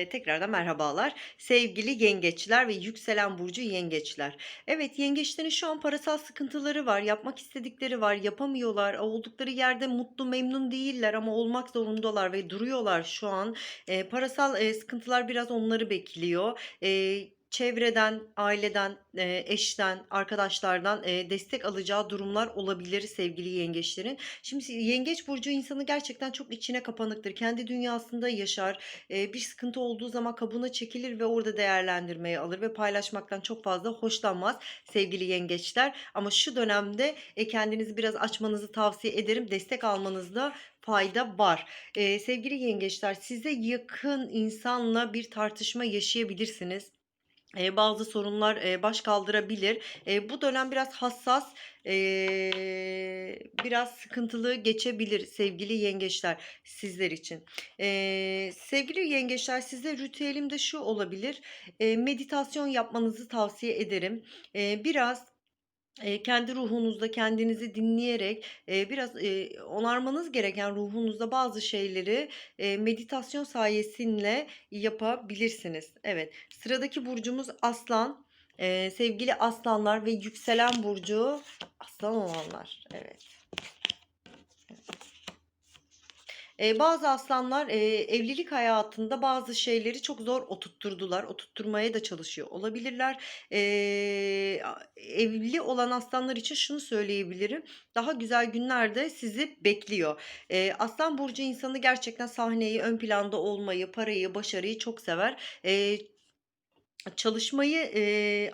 Eee, tekrardan merhabalar. Sevgili yengeçler ve yükselen burcu yengeçler. Evet, yengeçlerin şu an parasal sıkıntıları var. Yapmak istedikleri var, yapamıyorlar. Oldukları yerde mutlu, memnun değiller ama olmak zorundalar ve duruyorlar şu an. Eee, parasal, eee, sıkıntılar biraz onları bekliyor. Eee, çevreden, aileden, eee, eşten, arkadaşlardan, eee, destek alacağı durumlar olabilir sevgili yengeçlerin. Şimdi yengeç burcu insanı gerçekten çok içine kapanıktır. Kendi dünyasında yaşar. Eee, bir sıkıntı olduğu zaman kabuğuna çekilir ve orada değerlendirmeye alır ve paylaşmaktan çok fazla hoşlanmaz sevgili yengeçler. Ama şu dönemde, kendinizi biraz açmanızı tavsiye ederim. Destek almanızda fayda var. Eee, sevgili yengeçler, size yakın insanla bir tartışma yaşayabilirsiniz. Eee, bazı sorunlar, eee, baş kaldırabilir. Eee, bu dönem biraz hassas, eee, biraz sıkıntılı geçebilir sevgili yengeçler sizler için. Eee, sevgili yengeçler, size ritüelim de şu olabilir: Eee, meditasyon yapmanızı tavsiye ederim. Eee, biraz, kendi ruhunuzda kendinizi dinleyerek, biraz, onarmanız gereken ruhunuzda bazı şeyleri, meditasyon sayesinde yapabilirsiniz. Evet, sıradaki burcumuz Aslan. Sevgili Aslanlar ve yükselen burcu Aslan olanlar. Evet. Bazı aslanlar, evlilik hayatında bazı şeyleri çok zor oturtturdular. Oturtturmaya da çalışıyor olabilirler. Evli olan aslanlar için şunu söyleyebilirim: Daha güzel günler de sizi bekliyor. Aslan burcu insanı gerçekten sahneyi, ön planda olmayı, parayı, başarıyı çok sever. Çalışmayı,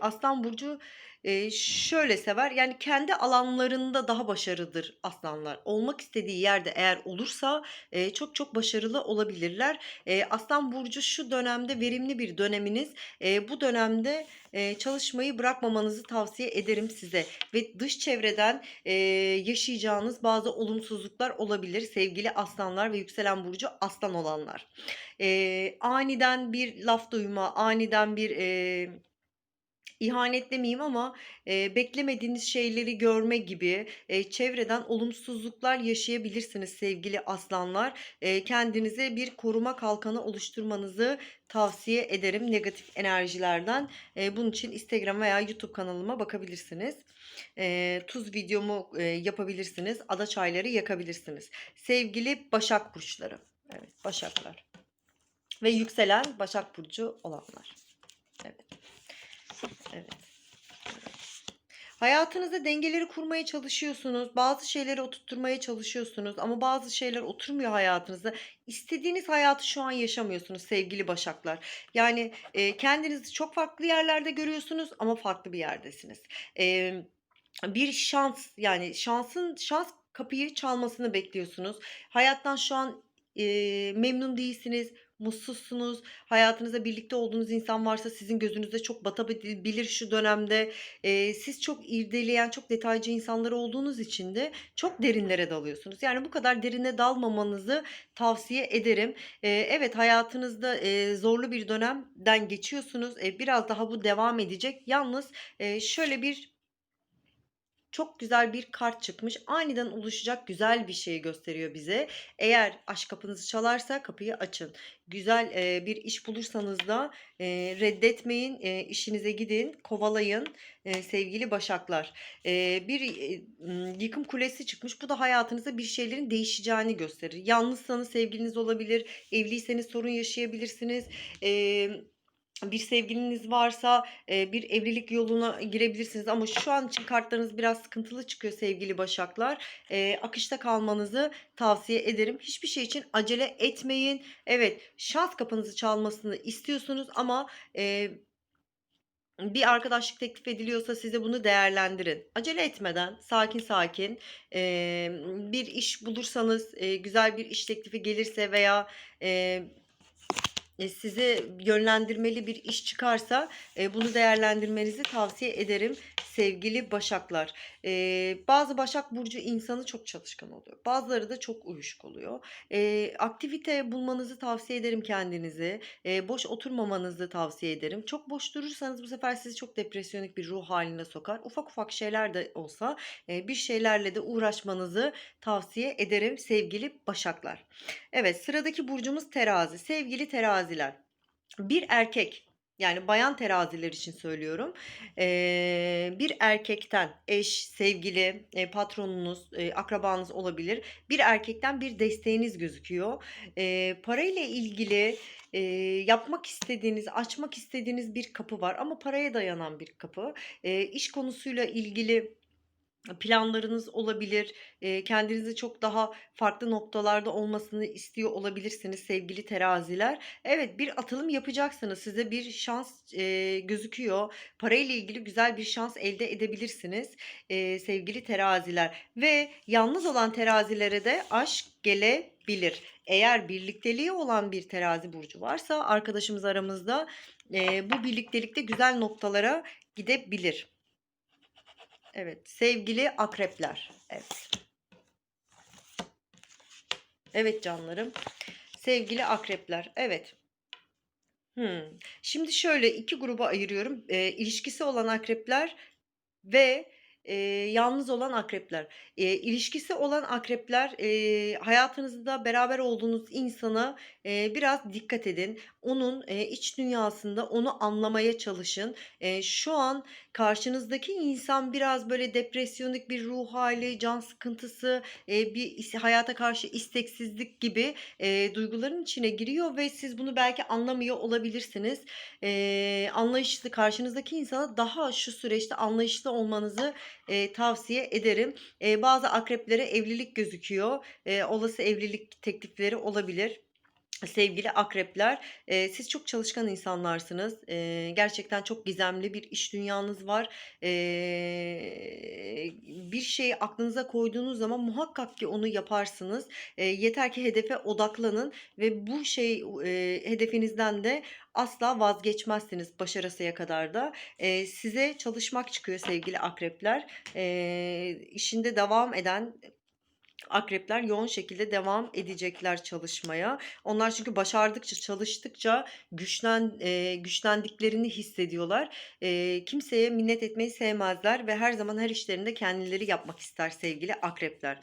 Aslan burcu, eee, şöyle sever, yani kendi alanlarında daha başarılıdır aslanlar. Olmak istediği yerde eğer olursa, eee, çok çok başarılı olabilirler. Eee, Aslan burcu şu dönemde verimli bir döneminiz. Eee, bu dönemde, eee, çalışmayı bırakmamanızı tavsiye ederim size ve dış çevreden, eee, yaşayacağınız bazı olumsuzluklar olabilir sevgili aslanlar ve yükselen burcu aslan olanlar. Eee, aniden bir laf duyma, aniden bir, eee, ihanet demeyeyim ama, eee, beklemediğiniz şeyleri görme gibi, eee, çevreden olumsuzluklar yaşayabilirsiniz sevgili aslanlar. Eee, kendinize bir koruma kalkanı oluşturmanızı tavsiye ederim negatif enerjilerden. Eee, bunun için Instagram veya YouTube kanalıma bakabilirsiniz. Eee, tuz videomu, eee, yapabilirsiniz. Ada çayları yakabilirsiniz. Sevgili Başak burçları. Evet, Başaklar ve yükselen Başak burcu olanlar. Evet. Evet. Hayatınızda dengeleri kurmaya çalışıyorsunuz. Bazı şeyleri oturtturmaya çalışıyorsunuz ama bazı şeyler oturmuyor hayatınızda. İstediğiniz hayatı şu an yaşamıyorsunuz sevgili Başaklar. Yani, eee, kendinizi çok farklı yerlerde görüyorsunuz ama farklı bir yerdesiniz. Emm, bir şans, yani şansın şans kapıyı çalmasını bekliyorsunuz. Hayattan şu an, eee, memnun değilsiniz, mutsuzsunuz. Hayatınızda birlikte olduğunuz insan varsa sizin gözünüze çok batabilir şu dönemde. Eee, siz çok irdeleyen, çok detaycı insanlar olduğunuz için de çok derinlere dalıyorsunuz. Yani bu kadar derine dalmamanızı tavsiye ederim. Eee, evet, hayatınızda, eee, zorlu bir dönemden geçiyorsunuz. Eee, biraz daha bu devam edecek. Yalnız, eee, şöyle bir çok güzel bir kart çıkmış. Aniden oluşacak güzel bir şeyi gösteriyor bize. Eğer aşk kapınızı çalarsa kapıyı açın. Güzel, eee, bir iş bulursanız da, eee, reddetmeyin, eee, işinize gidin, kovalayın, eee, sevgili Başaklar. Eee, bir, eee, ımm, yıkım kulesi çıkmış. Bu da hayatınızda bir şeylerin değişeceğini gösterir. Yalnızsanız sevgiliniz olabilir, evliyseniz sorun yaşayabilirsiniz. Emm, bir sevgiliniz varsa, bir evlilik yoluna girebilirsiniz ama şu an için kartlarınız biraz sıkıntılı çıkıyor sevgili Başaklar. Akışta kalmanızı tavsiye ederim. Hiçbir şey için acele etmeyin. Evet, şans kapınızı çalmasını istiyorsunuz ama, bir arkadaşlık teklif ediliyorsa size bunu değerlendirin. Acele etmeden, sakin sakin, bir iş bulursanız, güzel bir iş teklifi gelirse veya, size yönlendirmeli bir iş çıkarsa, eee, bunu değerlendirmenizi tavsiye ederim sevgili Başaklar. Eee, bazı Başak burcu insanı çok çalışkan oluyor. Bazıları da çok uyuşuk oluyor. Eee, aktivite bulmanızı tavsiye ederim kendinize. Eee, boş oturmamanızı tavsiye ederim. Çok boş durursanız bu sefer sizi çok depresyonik bir ruh hâline sokar. Ufak ufak şeyler de olsa, eee, bir şeylerle de uğraşmanızı tavsiye ederim sevgili Başaklar. Evet, sıradaki burcumuz Terazi. Sevgili Teraziler. Bir erkek, yani bayan teraziler için söylüyorum. Eee, bir erkekten eş, sevgili, eee, patronunuz, eee, akrabanız olabilir. Bir erkekten bir desteğiniz gözüküyor. Eee, parayla ilgili, eee, yapmak istediğiniz, açmak istediğiniz bir kapı var ama paraya dayanan bir kapı. Eee, iş konusuyla ilgili planlarınız olabilir. Kendinizi çok daha farklı noktalarda olmasını istiyor olabilirsiniz sevgili teraziler. Evet, bir atılım yapacaksınız. Size bir şans, gözüküyor. Parayla ilgili güzel bir şans elde edebilirsiniz, sevgili teraziler ve yalnız olan terazilere de aşk gelebilir. Eğer birlikteliği olan bir terazi burcu varsa arkadaşımız aramızda, bu birliktelik de güzel noktalara gidebilir. Evet, sevgili akrepler. Evet. Evet canlarım. Sevgili akrepler. Evet. Hımm. Şimdi şöyle 2 gruba ayırıyorum. Eee, ilişkisi olan akrepler ve, eee, yalnız olan akrepler. Eee, ilişkisi olan akrepler, eee, hayatınızda beraber olduğunuz insana, eee, biraz dikkat edin. Onun, eee, iç dünyasında onu anlamaya çalışın. Eee, şu an karşınızdaki insan biraz böyle depresyonik bir ruh hâli, can sıkıntısı, eee, bir hayata karşı isteksizlik gibi, eee, duyguların içine giriyor ve siz bunu belki anlamıyor olabilirsiniz. Eee, anlayışlı karşınızdaki insana daha şu süreçte anlayışlı olmanızı, eee, tavsiye ederim. Eee, bazı akreplere evlilik gözüküyor. Eee, olası evlilik teklifleri olabilir. Sevgili akrepler, eee, siz çok çalışkan insanlarsınız. Eee, gerçekten çok gizemli bir iş dünyanız var. Eee, bir şeyi aklınıza koyduğunuz zaman muhakkak ki onu yaparsınız. Eee, yeter ki hedefe odaklanın ve bu şey, eee, hedefinizden de asla vazgeçmezsiniz başarısıya kadar da. Eee, size çalışmak çıkıyor sevgili akrepler. Eee, işinde devam eden akrepler yoğun şekilde devam edecekler çalışmaya. Onlar çünkü başardıkça, çalıştıkça güçlen eee, güçlendiklerini hissediyorlar. Eee, kimseye minnet etmeyi sevmezler ve her zaman her işlerinde kendileri yapmak ister sevgili akrepler.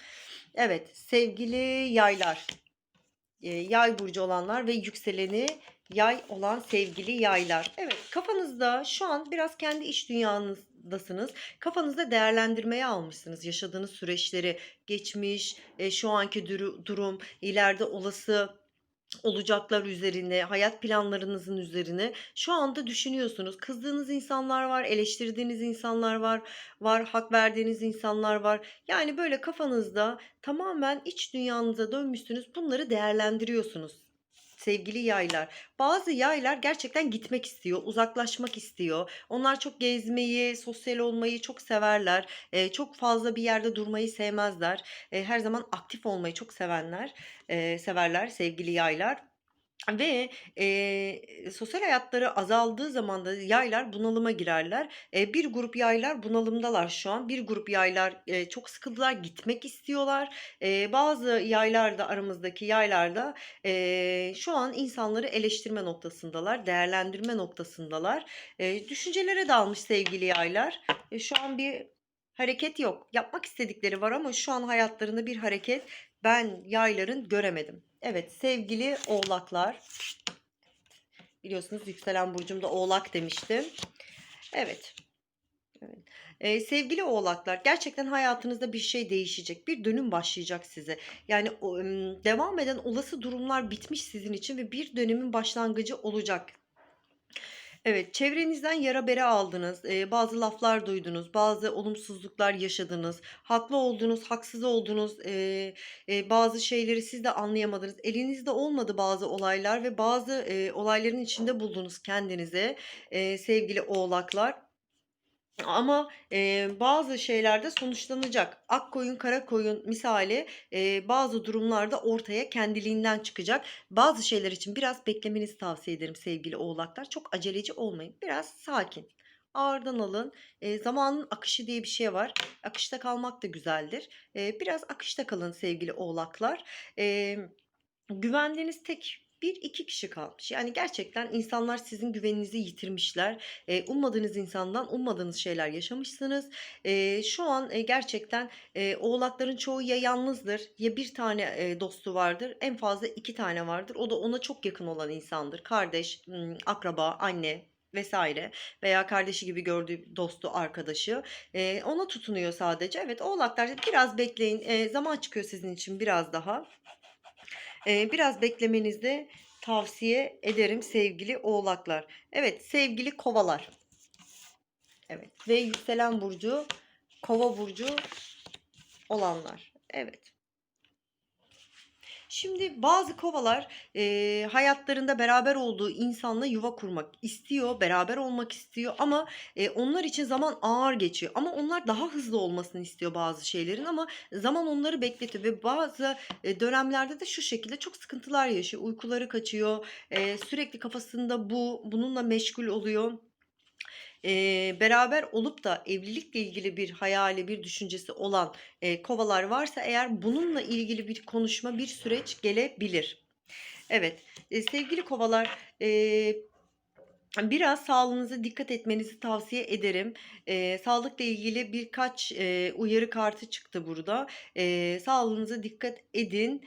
Evet, sevgili yaylar. Eee, yay burcu olanlar ve yükseleni yay olan sevgili yaylar. Evet, kafanızda şu an biraz kendi iş dünyanızdasınız. Kafanızda değerlendirmeye almışsınız yaşadığınız süreçleri, geçmiş, eee, şu anki duru durum, ileride olası olacaklar üzerine, hayat planlarınızın üzerine şu anda düşünüyorsunuz. Kızdığınız insanlar var, eleştirdiğiniz insanlar var, var, hak verdiğiniz insanlar var. Yani böyle kafanızda tamamen iç dünyanıza dönmüşsünüz. Bunları değerlendiriyorsunuz. Sevgili yaylar. Bazı yaylar gerçekten gitmek istiyor, uzaklaşmak istiyor. Onlar çok gezmeyi, sosyal olmayı çok severler. Eee, çok fazla bir yerde durmayı sevmezler. Eee, her zaman aktif olmayı çok sevenler, eee, severler sevgili yaylar. Ve, eee, sosyal hayatları azaldığı zaman da yaylar bunalıma girerler. Eee, bir grup yaylar bunalımdalar şu an. Bir grup yaylar, eee, çok sıkıldılar, gitmek istiyorlar. Eee, bazı yaylar da aramızdaki yaylar da, eee, şu an insanları eleştirme noktasındalar, değerlendirme noktasındalar. Eee, düşüncelere dalmış sevgili yaylar. E, şu an bir hareket yok. Yapmak istedikleri var ama şu an hayatlarında bir hareket ben yayların göremedim. Evet, sevgili oğlaklar. Biliyorsunuz yükselen burcum da oğlak demiştim. Evet. Evet. Eee, sevgili oğlaklar, gerçekten hayatınızda bir şey değişecek. Bir dönüm başlayacak size. Yani devam eden olası durumlar bitmiş sizin için ve bir dönemin başlangıcı olacak. Evet, çevrenizden yara bere aldınız, eee, bazı laflar duydunuz, bazı olumsuzluklar yaşadınız, haklı olduğunuz, haksız olduğunuz, eee, eee, bazı şeyleri siz de anlayamadınız. Elinizde olmadı bazı olaylar ve bazı, eee, olayların içinde buldunuz kendinizi, eee, sevgili oğlaklar. Ama, eee, bazı şeyler de sonuçlanacak. Ak koyun kara koyun misali, eee, bazı durumlarda ortaya kendiliğinden çıkacak. Bazı şeyler için biraz beklemenizi tavsiye ederim sevgili oğlaklar. Çok aceleci olmayın. Biraz sakin. Ağırdan alın. Eee, zamanın akışı diye bir şey var. Akışta kalmak da güzeldir. Eee, biraz akışta kalın sevgili oğlaklar. Emm, güvendiğiniz tek 1-2 kişi kalmış. Yani gerçekten insanlar sizin güveninizi yitirmişler. Eee, ummadığınız insandan ummadığınız şeyler yaşamışsınız. Eee, şu an, eee, gerçekten, eee, Oğlakların çoğu ya yalnızdır ya 1 tane, eee, dostu vardır. En fazla 2 tane vardır. O da ona çok yakın olan insandır. Kardeş, akraba, anne vs. veya kardeşi gibi gördüğü dostu, arkadaşı. Eee, ona tutunuyor sadece. Evet, Oğlaklar biraz bekleyin. Eee, zaman çıkıyor sizin için biraz daha. Eee, biraz beklemenizi tavsiye ederim sevgili Oğlaklar. Evet, sevgili Kovalar. Evet ve yükselen burcu Kova burcu olanlar. Evet. Şimdi bazı Kovalar, eee, hayatlarında beraber olduğu insanla yuva kurmak istiyor, beraber olmak istiyor ama, eee, onlar için zaman ağır geçiyor. Ama onlar daha hızlı olmasını istiyor bazı şeylerin ama zaman onları bekletiyor ve bazı, eee, dönemlerde de şu şekilde çok sıkıntılar yaşıyor. Uykuları kaçıyor, eee, sürekli kafasında bu, bununla meşgul oluyor. Eee, beraber olup da evlilikle ilgili bir hayali, bir düşüncesi olan, eee, Kovalar varsa eğer bununla ilgili bir konuşma, bir süreç gelebilir. Evet, eee, sevgili Kovalar, eee, biraz sağlığınıza dikkat etmenizi tavsiye ederim. Eee, sağlıkla ilgili birkaç, eee, uyarı kartı çıktı burada. Eee, sağlığınıza dikkat edin.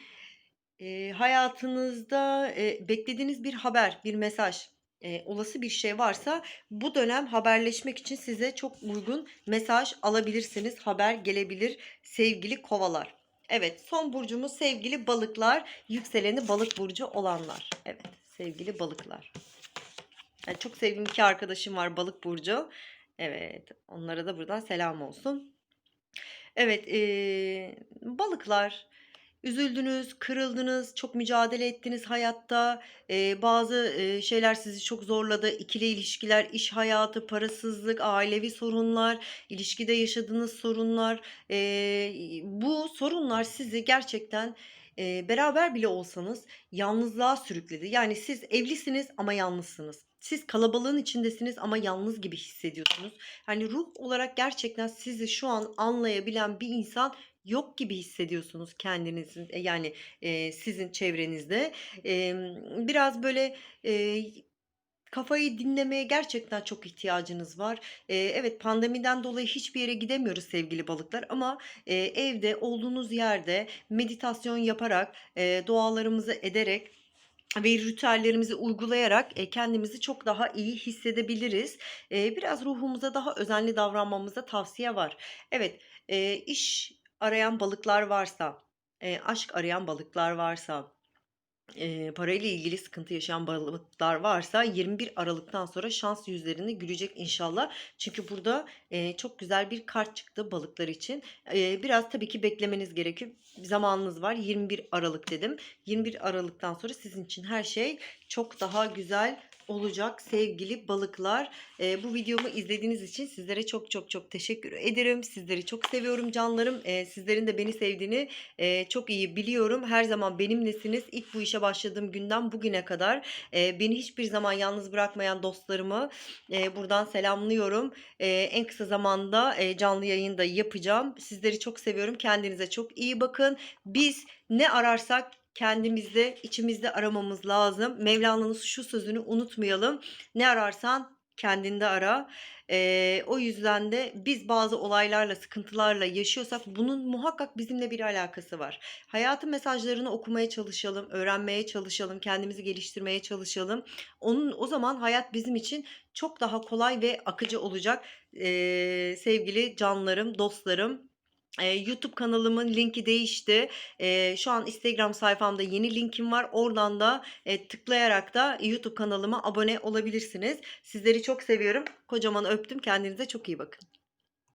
Eee, hayatınızda, eee, beklediğiniz bir haber, bir mesaj, eee, olası bir şey varsa bu dönem haberleşmek için size çok uygun mesaj alabilirsiniz. Haber gelebilir sevgili Kovalar. Evet, son burcumuz sevgili Balıklar. Yükseleni Balık burcu olanlar. Evet, sevgili Balıklar. Ya, çok sevdiğim 2 arkadaşım var Balık burcu. Evet, onlara da buradan selam olsun. Evet, eee, Balıklar, üzüldünüz, kırıldınız, çok mücadele ettiniz hayatta. Eee, bazı, eee, şeyler sizi çok zorladı. İkili ilişkiler, iş hayatı, parasızlık, ailevi sorunlar, ilişkide yaşadığınız sorunlar. Eee, bu sorunlar sizi gerçekten, eee, beraber bile olsanız yalnızlığa sürükledi. Yani siz evlisiniz ama yalnızsınız. Siz kalabalığın içindesiniz ama yalnız gibi hissediyorsunuz. Hani, ruh olarak gerçekten sizi şu an anlayabilen bir insan yok gibi hissediyorsunuz kendinizin, eee, yani, eee, sizin çevrenizde. Emm, biraz böyle, eee, kafayı dinlemeye gerçekten çok ihtiyacınız var. Eee, evet, pandemiden dolayı hiçbir yere gidemiyoruz sevgili Balıklar ama, eee, evde olduğunuz yerde meditasyon yaparak, eee, dualarımızı ederek ve ritüellerimizi uygulayarak, eee, kendimizi çok daha iyi hissedebiliriz. Eee, biraz ruhumuza daha özenli davranmamızda tavsiye var. Evet, iş arayan Balıklar varsa, eee, aşk arayan Balıklar varsa, eee, parayla ilgili sıkıntı yaşayan Balıklar varsa 21 Aralık'tan sonra şans yüzlerinde gülecek inşallah. Çünkü burada, eee, çok güzel bir kart çıktı Balıklar için. Eee, biraz tabii ki beklemeniz gerekiyor. Zamanınız var. 21 Aralık dedim. 21 Aralık'tan sonra sizin için her şey çok daha güzel olacak sevgili Balıklar. Eee, bu videomu izlediğiniz için sizlere çok çok çok teşekkür ederim. Sizleri çok seviyorum canlarım. Eee, sizlerin de beni sevdiğini, eee, çok iyi biliyorum. Her zaman benimlesiniz. İlk bu işe başladığım günden bugüne kadar, eee, beni hiçbir zaman yalnız bırakmayan dostlarımı, eee, buradan selamlıyorum. Eee, en kısa zamanda, eee, canlı yayın da yapacağım. Sizleri çok seviyorum. Kendinize çok iyi bakın. Biz ne ararsak kendimizde, içimizde aramamız lazım. Mevlana'nın şu sözünü unutmayalım. "Ne ararsan kendinde ara." Eee, o yüzden de biz bazı olaylarla, sıkıntılarla yaşıyorsak bunun muhakkak bizimle bir alakası var. Hayatın mesajlarını okumaya çalışalım, öğrenmeye çalışalım, kendimizi geliştirmeye çalışalım. Onun o zaman hayat bizim için çok daha kolay ve akıcı olacak. Eee, sevgili canlarım, dostlarım. YouTube kanalımın linki değişti. Şu an Instagram sayfamda yeni linkim var. Oradan da, eee, tıklayarak da YouTube kanalıma abone olabilirsiniz. Sizleri çok seviyorum. Kocaman öptüm. Kendinize çok iyi bakın.